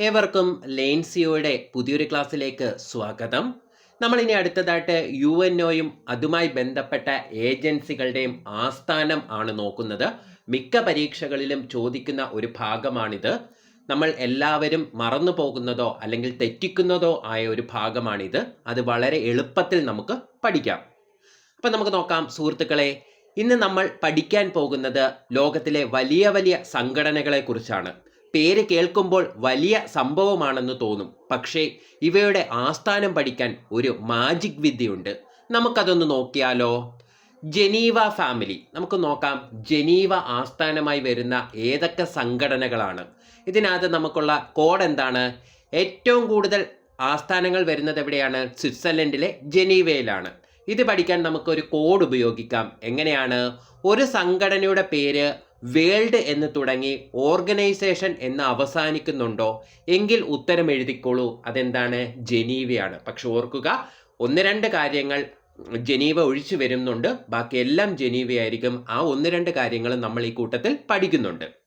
ഏവർക്കും ലെയിൻസിയോയുടെ പുതിയൊരു ക്ലാസ്സിലേക്ക് സ്വാഗതം. നമ്മൾ ഇനി അടുത്തതായിട്ട് യു എൻ ഒയും അതുമായി ബന്ധപ്പെട്ട ഏജൻസികളുടെയും ആസ്ഥാനം ആണ് നോക്കുന്നത്. മിക്ക പരീക്ഷകളിലും ചോദിക്കുന്ന ഒരു ഭാഗമാണിത്. നമ്മൾ എല്ലാവരും മറന്നു പോകുന്നതോ അല്ലെങ്കിൽ തെറ്റിക്കുന്നതോ ആയ ഒരു ഭാഗമാണിത്. അത് വളരെ എളുപ്പത്തിൽ നമുക്ക് പഠിക്കാം. അപ്പം നമുക്ക് നോക്കാം സുഹൃത്തുക്കളെ ഇന്ന് നമ്മൾ പഠിക്കാൻ പോകുന്നത് ലോകത്തിലെ വലിയ വലിയ സംഘടനകളെ കുറിച്ചാണ്. പേര് കേൾക്കുമ്പോൾ വലിയ സംഭവമാണെന്ന് തോന്നും. പക്ഷേ ഇവയുടെ ആസ്ഥാനം പഠിക്കാൻ ഒരു മാജിക് വിദ്യയുണ്ട്. നമുക്കതൊന്ന് നോക്കിയാലോ? ജനീവ ഫാമിലി നമുക്ക് നോക്കാം ജനീവ ആസ്ഥാനമായി വരുന്ന ഏതൊക്കെ സംഘടനകളാണ്? ഇതിനകത്ത് നമുക്കുള്ള കോഡ് എന്താണ്? ഏറ്റവും കൂടുതൽ ആസ്ഥാനങ്ങൾ വരുന്നത് എവിടെയാണ്? സ്വിറ്റ്സർലൻഡിലെ ജനീവയിലാണ്. ഇത് പഠിക്കാൻ നമുക്കൊരു കോഡ് ഉപയോഗിക്കാം. എങ്ങനെയാണ്? ഒരു സംഘടനയുടെ പേര് വേൾഡ് എന്ന് തുടങ്ങി ഓർഗനൈസേഷൻ എന്ന് അവസാനിക്കുന്നുണ്ടോ? എങ്കിൽ ഉത്തരം എഴുതിക്കോളൂ. അതെന്താണ്? ജനീവയാണ്. പക്ഷെ ഓർക്കുക ഒന്ന് രണ്ട് കാര്യങ്ങൾ ജനീവ ഒഴിച്ചു വരുന്നുണ്ട്. ബാക്കി എല്ലാം ജനീവയായിരിക്കും. ആ ഒന്ന് രണ്ട് കാര്യങ്ങൾ നമ്മൾ ഈ കൂട്ടത്തിൽ പഠിക്കുന്നുണ്ട്.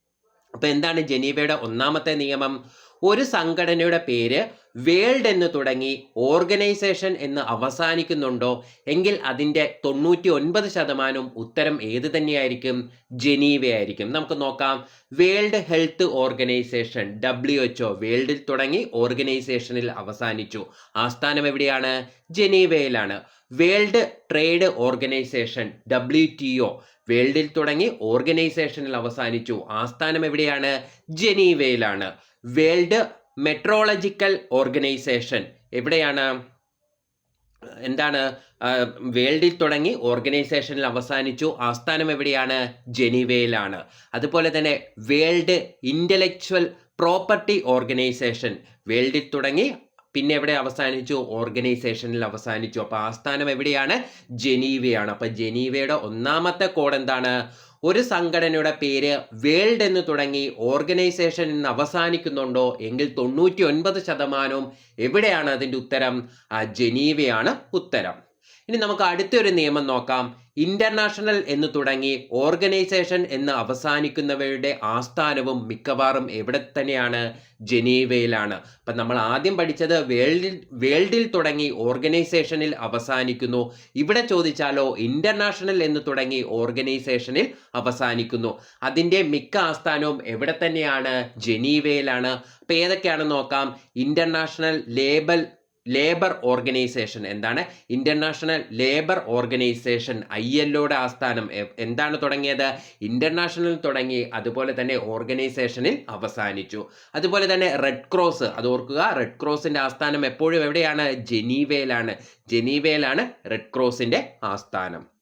അപ്പോൾ എന്താണ് ജനീവയുടെ ഒന്നാമത്തെ നിയമം? ഒരു സംഘടനയുടെ പേര് വേൾഡ് എന്ന് തുടങ്ങി ഓർഗനൈസേഷൻ എന്ന് അവസാനിക്കുന്നുണ്ടോ? എങ്കിൽ അതിന്റെ തൊണ്ണൂറ്റി ഒൻപത് ശതമാനവും ഉത്തരം ഏത് തന്നെയായിരിക്കും? ജനീവയായിരിക്കും. നമുക്ക് നോക്കാം. World health organisation W H O വേൾഡിൽ തുടങ്ങി ഓർഗനൈസേഷനിൽ അവസാനിച്ചു. ആസ്ഥാനം എവിടെയാണ്? ജനീവയിലാണ്. World trade organisation W T O. വേൾഡിൽ തുടങ്ങി ഓർഗനൈസേഷനിൽ അവസാനിച്ചു. ആസ്ഥാനം എവിടെയാണ്? ജനീവയിലാണ്. വേൾഡ് മെട്രോളജിക്കൽ ഓർഗനൈസേഷൻ എവിടെയാണ്? എന്താണ്? വേൾഡിൽ തുടങ്ങി ഓർഗനൈസേഷനിൽ അവസാനിച്ചു. ആസ്ഥാനം എവിടെയാണ്? ജനീവയിലാണ്. അതുപോലെ തന്നെ വേൾഡ് ഇന്റലക്ച്വൽ പ്രോപ്പർട്ടി ഓർഗനൈസേഷൻ. വേൾഡിൽ തുടങ്ങി പിന്നെ എവിടെ അവസാനിച്ചു? ഓർഗനൈസേഷനിൽ അവസാനിച്ചു. അപ്പോൾ ആസ്ഥാനം എവിടെയാണ്? ജനീവയാണ്. അപ്പോൾ ജനീവയുടെ ഒന്നാമത്തെ കോഡ് എന്താണ്? ഒരു സംഘടനയുടെ പേര് വേൾഡ് എന്ന് തുടങ്ങി ഓർഗനൈസേഷൻ എന്ന് അവസാനിക്കുന്നുണ്ടോ? എങ്കിൽ തൊണ്ണൂറ്റി ഒൻപത് ശതമാനവും എവിടെയാണ് അതിന്റെ ഉത്തരം? ജനീവയാണ് ഉത്തരം. ഇനി നമുക്ക് അടുത്തൊരു നിയമം നോക്കാം. ഇന്റർനാഷണൽ എന്ന് തുടങ്ങി ഓർഗനൈസേഷൻ എന്ന് അവസാനിക്കുന്നവയുടെ ആസ്ഥാനവും മിക്കവാറും എവിടെ തന്നെയാണ്? ജനീവയിലാണ്. അപ്പം നമ്മൾ ആദ്യം പഠിച്ചത് വേൾഡിൽ വേൾഡിൽ തുടങ്ങി ഓർഗനൈസേഷനിൽ അവസാനിക്കുന്നു. ഇവിടെ ചോദിച്ചാലോ ഇന്റർനാഷണൽ എന്ന് തുടങ്ങി ഓർഗനൈസേഷനിൽ അവസാനിക്കുന്നു. അതിന്റെ മിക്ക ആസ്ഥാനവും എവിടെ തന്നെയാണ്? ജനീവയിലാണ്. അപ്പം ഏതൊക്കെയാണെന്ന് നോക്കാം. ഇന്റർനാഷണൽ ലേബൽ ലേബർ ഓർഗനൈസേഷൻ എന്താണ്? ഇന്റർനാഷണൽ ലേബർ ഓർഗനൈസേഷൻ ഐ എല്ലോടെ ആസ്ഥാനം എന്താണ് തുടങ്ങിയത്? ഇന്റർനാഷണൽ തുടങ്ങി അതുപോലെ തന്നെ ഓർഗനൈസേഷനിൽ അവസാനിച്ചു. അതുപോലെ തന്നെ റെഡ് ക്രോസ് അത് ഓർക്കുക റെഡ് ക്രോസിന്റെ ആസ്ഥാനം എപ്പോഴും എവിടെയാണ്? ജനീവയിലാണ്. ജനീവയിലാണ് റെഡ് ക്രോസിന്റെ ആസ്ഥാനം.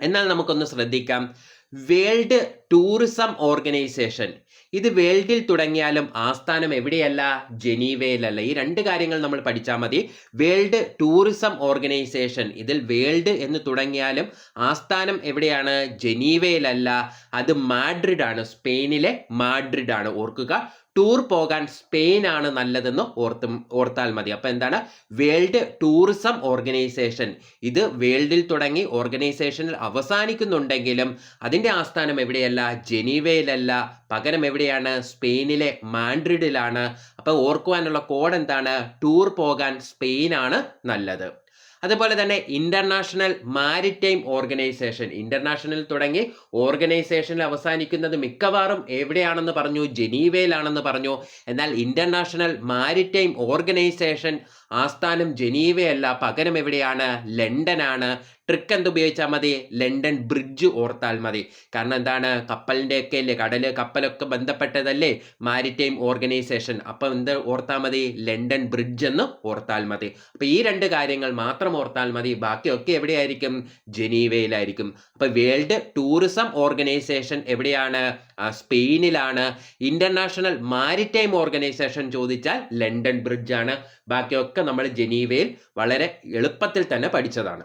എന്നാൽ നമുക്കൊന്ന് ശ്രദ്ധിക്കാം. വേൾഡ് ടൂറിസം ഓർഗനൈസേഷൻ ഇത് വേൾഡിൽ തുടങ്ങിയാലും ആസ്ഥാനം എവിടെയല്ല? ജനീവയിലല്ല. ഈ രണ്ട് കാര്യങ്ങൾ നമ്മൾ പഠിച്ചാൽ മതി. വേൾഡ് ടൂറിസം ഓർഗനൈസേഷൻ ഇതിൽ വേൾഡ് എന്ന് തുടങ്ങിയാലും ആസ്ഥാനം എവിടെയാണ്? ജനീവയിലല്ല. അത് മാഡ്രിഡ് ആണ് സ്പെയിനിലെ മാഡ്രിഡ് ആണ് ഓർക്കുക. ടൂർ പോകാൻ സ്പെയിൻ ആണ് നല്ലതെന്ന് ഓർത്ത് ഓർത്താൽ മതി. അപ്പോൾ എന്താണ്? വേൾഡ് ടൂറിസം ഓർഗനൈസേഷൻ ഇത് വേൾഡിൽ തുടങ്ങി ഓർഗനൈസേഷനിൽ അവസാനിക്കുന്നുണ്ടെങ്കിലും അതിന്റെ ആസ്ഥാനം എവിടെയല്ല? ജനീവയിലല്ല. പകരം എവിടെയാണ്? സ്പെയിനിലെ മാൻഡ്രിഡിലാണ് അപ്പോൾ ഓർക്കുവാനുള്ള കോഡ് എന്താണ്? ടൂർ പോകാൻ സ്പെയിനാണ് നല്ലത്. അതുപോലെ തന്നെ ഇന്റർനാഷണൽ മാരിടൈം ഓർഗനൈസേഷൻ ഇന്റർനാഷണൽ തുടങ്ങി ഓർഗനൈസേഷനിൽ അവസാനിക്കുന്നത് മിക്കവാറും എവിടെയാണെന്ന് പറഞ്ഞു? ജനീവയിലാണെന്ന് പറഞ്ഞു. എന്നാൽ ഇന്റർനാഷണൽ മാരിടൈം ഓർഗനൈസേഷൻ ആസ്ഥാനം ജനീവയല്ല പകരം എവിടെയാണ്? ലണ്ടനാണ്. ട്രിക്ക് എന്ത് ഉപയോഗിച്ചാൽ മതി? ലണ്ടൻ ബ്രിഡ്ജ് ഓർത്താൽ മതി. കാരണം എന്താണ്? കപ്പലിന്റെ ഒക്കെ അല്ലേ കടൽ കപ്പലൊക്കെ ബന്ധപ്പെട്ടതല്ലേ? മാരിടൈം ഓർഗനൈസേഷൻ അപ്പം എന്ത് ഓർത്താൽ മതി? ലണ്ടൻ ബ്രിഡ്ജ് എന്ന് ഓർത്താൽ മതി. അപ്പം ഈ രണ്ട് കാര്യങ്ങൾ മാത്രം ഓർത്താൽ മതി. ബാക്കിയൊക്കെ എവിടെയായിരിക്കും? ജനീവയിലായിരിക്കും. അപ്പം വേൾഡ് ടൂറിസം ഓർഗനൈസേഷൻ എവിടെയാണ്? സ്പെയിനിലാണ്. ഇന്റർനാഷണൽ മാരിടൈം ഓർഗനൈസേഷൻ ചോദിച്ചാൽ ലണ്ടൻ ബ്രിഡ്ജ് ആണ്. ബാക്കിയൊക്കെ നമ്മൾ ജനീവയിൽ വളരെ എളുപ്പത്തിൽ തന്നെ പഠിച്ചതാണ്.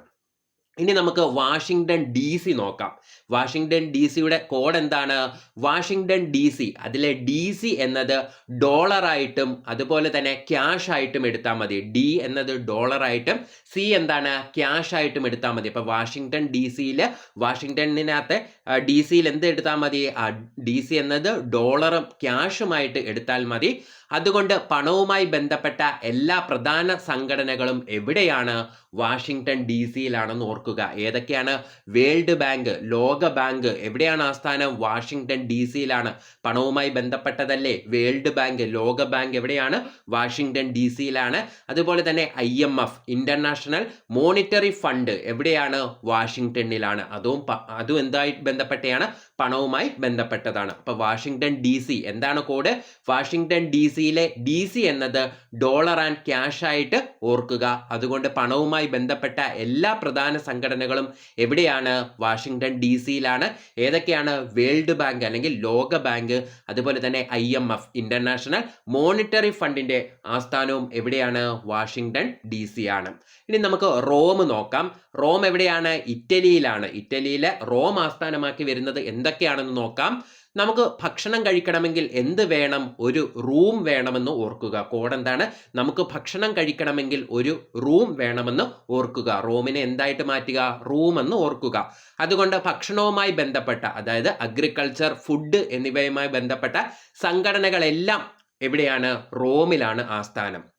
ഇനി നമുക്ക് വാഷിങ്ടൺ ഡി സി നോക്കാം. വാഷിങ്ടൺ ഡി സിയുടെ കോഡ് എന്താണ്? വാഷിങ്ടൺ ഡി സി അതിലെ ഡി സി എന്നത് ഡോളറായിട്ടും അതുപോലെ തന്നെ ക്യാഷ് ആയിട്ടും എടുത്താൽ മതി. ഡി എന്നത് ഡോളറായിട്ടും സി എന്താണ്? ക്യാഷ് ആയിട്ടും എടുത്താൽ മതി. അപ്പോൾ വാഷിങ്ടൺ ഡി സിയിൽ വാഷിങ്ടണിനകത്ത് ഡി സിയിൽ എന്ത് എടുത്താൽ മതി? ആ ഡി സി എന്നത് ഡോളറും ക്യാഷുമായിട്ട് എടുത്താൽ മതി. അതുകൊണ്ട് പണവുമായി ബന്ധപ്പെട്ട എല്ലാ പ്രധാന സംഘടനകളും എവിടെയാണ്? വാഷിങ്ടൺ ഡി സിയിലാണെന്ന് ഓർക്കുക. ഏതൊക്കെയാണ്? വേൾഡ് ബാങ്ക് ലോക ബാങ്ക്. എവിടെയാണ് ആസ്ഥാനം വാഷിങ്ടൺ ഡി സിയിലാണ്. പണവുമായി ബന്ധപ്പെട്ടതല്ലേ? വേൾഡ് ബാങ്ക് ലോക ബാങ്ക് എവിടെയാണ്? വാഷിങ്ടൺ ഡി സിയിലാണ്. അതുപോലെ തന്നെ I M F International Monetary Fund എവിടെയാണ്? വാഷിങ്ടണിലാണ്. അതും അതും എന്തായി ബന്ധപ്പെട്ടയാണ്? പണവുമായി ബന്ധപ്പെട്ടതാണ്. അപ്പോൾ വാഷിങ്ടൺ ഡി സി എന്താണ് കോഡ്? വാഷിങ്ടൺ ഡി സിയിലെ ഡി സി എന്നത് ഡോളർ ആൻഡ് ക്യാഷ് ആയിട്ട് ഓർക്കുക. അതുകൊണ്ട് പണവുമായി ബന്ധപ്പെട്ട എല്ലാ പ്രധാന സംഘടനകളും എവിടെയാണ്? വാഷിങ്ടൺ ഡി സിയിലാണ്. ഏതൊക്കെയാണ്? വേൾഡ് ബാങ്ക് അല്ലെങ്കിൽ ലോക ബാങ്ക് അതുപോലെ തന്നെ I M F international monetary ഫണ്ടിന്റെ ആസ്ഥാനവും എവിടെയാണ്? വാഷിങ്ടൺ ഡി സി ആണ് ഇനി നമുക്ക് റോം നോക്കാം. റോം എവിടെയാണ്? ഇറ്റലിയിലാണ്. ഇറ്റലിയിലെ റോം ആസ്ഥാനമാക്കി വരുന്നത് എന്തൊക്കെയാണെന്ന് നോക്കാം. നമുക്ക് ഭക്ഷണം കഴിക്കണമെങ്കിൽ എന്ത് വേണം? ഒരു റൂം വേണമെന്ന് ഓർക്കുക. കോഡ് എന്താണ്? നമുക്ക് ഭക്ഷണം കഴിക്കണമെങ്കിൽ ഒരു റൂം വേണമെന്ന് ഓർക്കുക. റൂമിനെ എന്തായിട്ട് മാറ്റുക? റൂം എന്ന് ഓർക്കുക. അതുകൊണ്ട് ഭക്ഷണവുമായി ബന്ധപ്പെട്ട അതായത് അഗ്രികൾച്ചർ ഫുഡ് എന്നിവയുമായി ബന്ധപ്പെട്ട സംഘടനകളെല്ലാം എവിടെയാണ്? റോമിലാണ് ആസ്ഥാനം.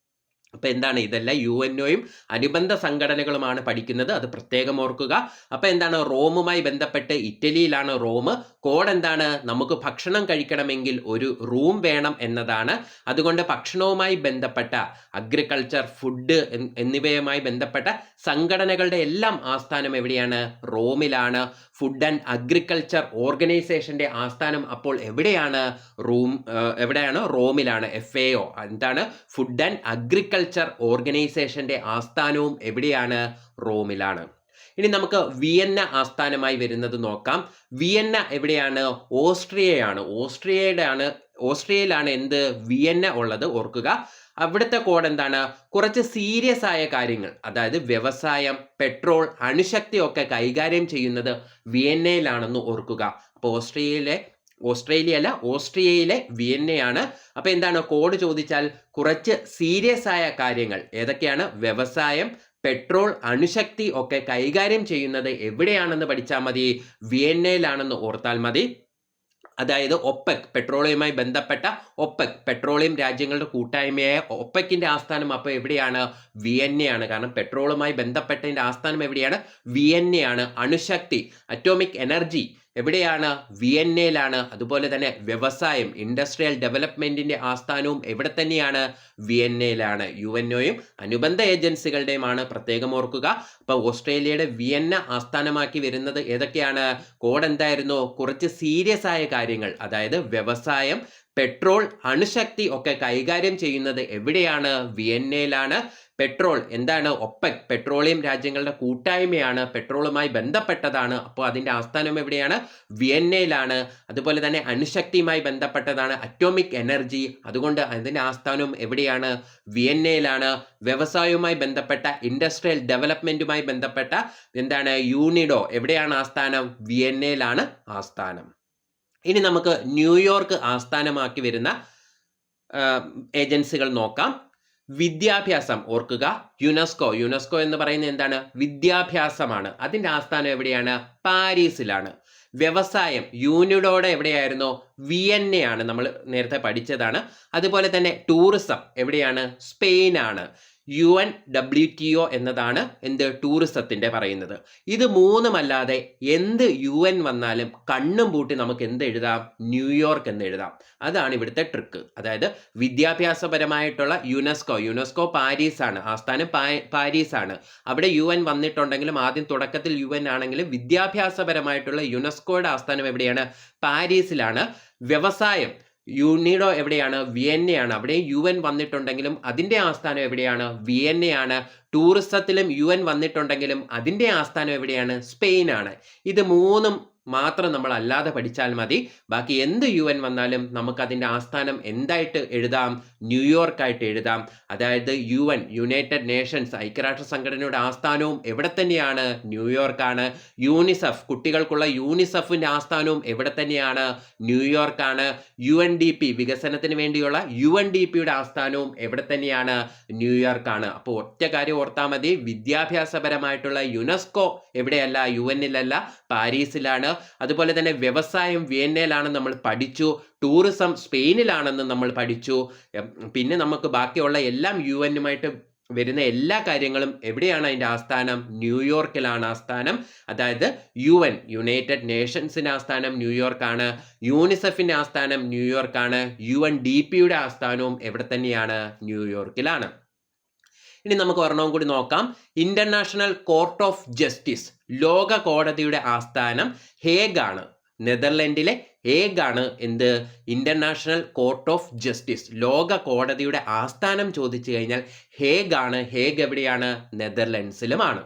അപ്പൊ എന്താണ്? ഇതെല്ലാം യു എൻ ഒയും അനുബന്ധ സംഘടനകളുമാണ് പഠിക്കുന്നത്. അത് പ്രത്യേകം ഓർക്കുക. അപ്പോൾ എന്താണ്? റോമുമായി ബന്ധപ്പെട്ട് ഇറ്റലിയിലാണ് റോം കോഡ് എന്താണ്? നമുക്ക് ഭക്ഷണം കഴിക്കണമെങ്കിൽ ഒരു റൂം വേണം എന്നതാണ്. അതുകൊണ്ട് ഭക്ഷണവുമായി ബന്ധപ്പെട്ട അഗ്രികൾച്ചർ ഫുഡ് എന്നിവയുമായി ബന്ധപ്പെട്ട സംഘടനകളുടെ എല്ലാം ആസ്ഥാനം എവിടെയാണ്? റോമിലാണ്. ഫുഡ് ആൻഡ് അഗ്രികൾച്ചർ ഓർഗനൈസേഷന്റെ ആസ്ഥാനം അപ്പോൾ എവിടെയാണ്? റൂം എവിടെയാണ്? റോമിലാണ് എഫ് എ ഒ. എന്താണ്? ഫുഡ് ആൻഡ് അഗ്രികൾച്ചർ ഓർഗനൈസേഷന്റെ ആസ്ഥാനവും എവിടെയാണ്? റോമിലാണ്. ഇനി നമുക്ക് വിയന്ന ആസ്ഥാനമായി വരുന്നത് നോക്കാം. വിയന്ന എവിടെയാണ്? ഓസ്ട്രിയയാണ്. ഓസ്ട്രിയയുടെ ആണ് ഓസ്ട്രിയയിലാണ് എന്ത്? വിയന്ന ഉള്ളത്. ഓർക്കുക. അവിടുത്തെ കോഡ് എന്താണ്? കുറച്ച് സീരിയസ് ആയ കാര്യങ്ങൾ. അതായത് വ്യവസായം പെട്രോൾ അണുശക്തി ഒക്കെ കൈകാര്യം ചെയ്യുന്നത് വിയന്നയിലാണെന്ന് ഓർക്കുക. അപ്പോൾ ഓസ്ട്രേലിയയിലെ ഓസ്ട്രേലിയ അല്ല ഓസ്ട്രിയയിലെ വിയന്നയാണ് അപ്പോൾ എന്താണ്? കോഡ് ചോദിച്ചാൽ കുറച്ച് സീരിയസ് ആയ കാര്യങ്ങൾ. ഏതൊക്കെയാണ്? വ്യവസായം പെട്രോൾ അണുശക്തി ഒക്കെ കൈകാര്യം ചെയ്യുന്നത് എവിടെയാണെന്ന് പഠിച്ചാൽ മതി? വിയന്നയിലാണെന്ന് ഓർത്താൽ മതി. അതായത് ഒപ്പക് പെട്രോളിയവുമായി ബന്ധപ്പെട്ട ഒപ്പക് പെട്രോളിയം രാജ്യങ്ങളുടെ കൂട്ടായ്മയായ ഒപ്പക്കിന്റെ ആസ്ഥാനം അപ്പോൾ എവിടെയാണ്? വിയന്നയാണ്. കാരണം പെട്രോളുമായി ബന്ധപ്പെട്ടതിന്റെ ആസ്ഥാനം എവിടെയാണ്? വിയന്നയാണ്. അണുശക്തി അറ്റോമിക് എനർജി എവിടെയാണ്? വിയന്നയിലാണ്. അതുപോലെ തന്നെ വ്യവസായം ഇൻഡസ്ട്രിയൽ ഡെവലപ്മെന്റിന്റെ ആസ്ഥാനവും എവിടെ തന്നെയാണ്? വിയന്നയിലാണ്. യു എൻ ഒയും അനുബന്ധ ഏജൻസികളുടെയുമാണ് പ്രത്യേകം ഓർക്കുക. അപ്പോൾ ഓസ്ട്രേലിയയുടെ വിയന്ന ആസ്ഥാനമാക്കി വരുന്നത് ഏതൊക്കെയാണ്? കോഡ് എന്തായിരുന്നു? കുറച്ച് സീരിയസ് ആയ കാര്യങ്ങൾ അതായത് വ്യവസായം പെട്രോൾ അണുശക്തി ഒക്കെ കൈകാര്യം ചെയ്യുന്നത് എവിടെയാണ്? വിയന്നയിലാണ്. പെട്രോൾ എന്താണ്? ഒപ്പക് പെട്രോളിയം രാജ്യങ്ങളുടെ കൂട്ടായ്മയാണ്. പെട്രോളുമായി ബന്ധപ്പെട്ടതാണ്. അപ്പോൾ അതിന്റെ ആസ്ഥാനം എവിടെയാണ്? വിയന്നയിലാണ്. അതുപോലെ തന്നെ അണുശക്തിയുമായി ബന്ധപ്പെട്ടതാണ്. അറ്റോമിക് എനർജി അതുകൊണ്ട് അതിന്റെ ആസ്ഥാനം എവിടെയാണ്? വിയന്നയിലാണ്. വ്യവസായവുമായി ബന്ധപ്പെട്ട ഇൻഡസ്ട്രിയൽ ഡെവലപ്മെന്റുമായി ബന്ധപ്പെട്ട എന്താണ്? യൂണിഡോ എവിടെയാണ് ആസ്ഥാനം? വിയന്നയിലാണ് ആസ്ഥാനം. ഇനി നമുക്ക് ന്യൂയോർക്ക് ആസ്ഥാനമാക്കി വരുന്ന ഏജൻസികൾ നോക്കാം. വിദ്യാഭ്യാസം ഓർക്കുക. യുനെസ്കോ യുനെസ്കോ എന്ന് പറയുന്നത് എന്താണ്? വിദ്യാഭ്യാസമാണ്. അതിന്റെ ആസ്ഥാനം എവിടെയാണ്? പാരീസിലാണ്. വ്യവസായം യൂണിഡോടെ എവിടെയായിരുന്നു? വിയന്നയാണ് നമ്മൾ നേരത്തെ പഠിച്ചതാണ്. അതുപോലെ തന്നെ ടൂറിസം എവിടെയാണ്? സ്പെയിനാണ്. U N W T O എന്നതാണ് എന്ത് ടൂറിസത്തിന്റെ പറയുന്നത്. ഇത് മൂന്നുമല്ലാതെ എന്ത് യു എൻ വന്നാലും കണ്ണും പൂട്ടി നമുക്ക് എന്ത് എഴുതാം? ന്യൂയോർക്ക് എന്ന് എഴുതാം. അതാണ് ഇവിടുത്തെ ട്രിക്ക് അതായത് വിദ്യാഭ്യാസപരമായിട്ടുള്ള യുനെസ്കോ. യുനെസ്കോ പാരീസ് ആണ് ആസ്ഥാനം പാരീസാണ്. അവിടെ യു എൻ വന്നിട്ടുണ്ടെങ്കിലും ആദ്യം തുടക്കത്തിൽ യു എൻ ആണെങ്കിലും വിദ്യാഭ്യാസപരമായിട്ടുള്ള യുനെസ്കോയുടെ ആസ്ഥാനം എവിടെയാണ്? പാരീസിലാണ്. വ്യവസായം. യൂണിഡോ എവിടെയാണ്? വിയന്നയാണ്. അവിടെ യു എൻ വന്നിട്ടുണ്ടെങ്കിലും അതിന്റെ ആസ്ഥാനം എവിടെയാണ്? വിയന്നയാണ്. ടൂറിസത്തിലും യു എൻ വന്നിട്ടുണ്ടെങ്കിലും അതിന്റെ ആസ്ഥാനം എവിടെയാണ്? സ്പെയിനാണ്. ഇത് മൂന്നും മാത്രം നമ്മൾ അല്ലാതെ പഠിച്ചാൽ മതി. ബാക്കി എന്ത് യു എൻ വന്നാലും നമുക്കതിന്റെ ആസ്ഥാനം എന്തായിട്ട് എഴുതാം? ന്യൂയോർക്കായിട്ട് എഴുതാം. അതായത് യു എൻ യുണൈറ്റഡ് നേഷൻസ് ഐക്യരാഷ്ട്ര സംഘടനയുടെ ആസ്ഥാനവും എവിടെ തന്നെയാണ്? ന്യൂയോർക്കാണ്. യൂണിസെഫ് കുട്ടികൾക്കുള്ള യൂണിസെഫിന്റെ ആസ്ഥാനവും എവിടെ തന്നെയാണ്? ന്യൂയോർക്കാണ്. യു എൻ ഡി പി വികസനത്തിന് വേണ്ടിയുള്ള യു എൻ ഡി പിയുടെ ആസ്ഥാനവും എവിടെ തന്നെയാണ്? ന്യൂയോർക്കാണ്. അപ്പോൾ ഒറ്റ കാര്യം ഓർത്താൽ മതി. വിദ്യാഭ്യാസപരമായിട്ടുള്ള യുനെസ്കോ എവിടെയല്ല? യു എന്നിലല്ല. പാരീസിലാണ്. അതുപോലെ തന്നെ വ്യവസായം വിയന്നയിലാണെന്ന് നമ്മൾ പഠിച്ചു. ടൂറിസം സ്പെയിനിലാണെന്ന് നമ്മൾ പഠിച്ചു. പിന്നെ നമുക്ക് ബാക്കിയുള്ള എല്ലാം യു എന്നുമായിട്ട് വരുന്ന എല്ലാ കാര്യങ്ങളും എവിടെയാണ് അതിന്റെ ആസ്ഥാനം? ന്യൂയോർക്കിലാണ് ആസ്ഥാനം. അതായത് യു എൻ യുണൈറ്റഡ് നേഷൻസിന്റെ ആസ്ഥാനം ന്യൂയോർക്കാണ്. യൂണിസെഫിന്റെ ആസ്ഥാനം ന്യൂയോർക്കാണ്. യു എൻ ഡി പിയുടെ ആസ്ഥാനവും എവിടെ തന്നെയാണ്? ന്യൂയോർക്കിലാണ്. ഇനി നമുക്ക് ഒരെണ്ണവും കൂടി നോക്കാം. ഇന്റർനാഷണൽ കോർട്ട് ഓഫ് ജസ്റ്റിസ് ലോക കോടതിയുടെ ആസ്ഥാനം ഹേഗാണ്. നെതർലൻഡിലെ ഹേഗാണ് എന്ത്? ഇന്റർനാഷണൽ കോർട്ട് ഓഫ് ജസ്റ്റിസ് ലോക കോടതിയുടെ ആസ്ഥാനം ചോദിച്ചു കഴിഞ്ഞാൽ ഹേഗാണ്. ഹേഗ് എവിടെയാണ്? നെതർലൻഡ്സിലുമാണ്.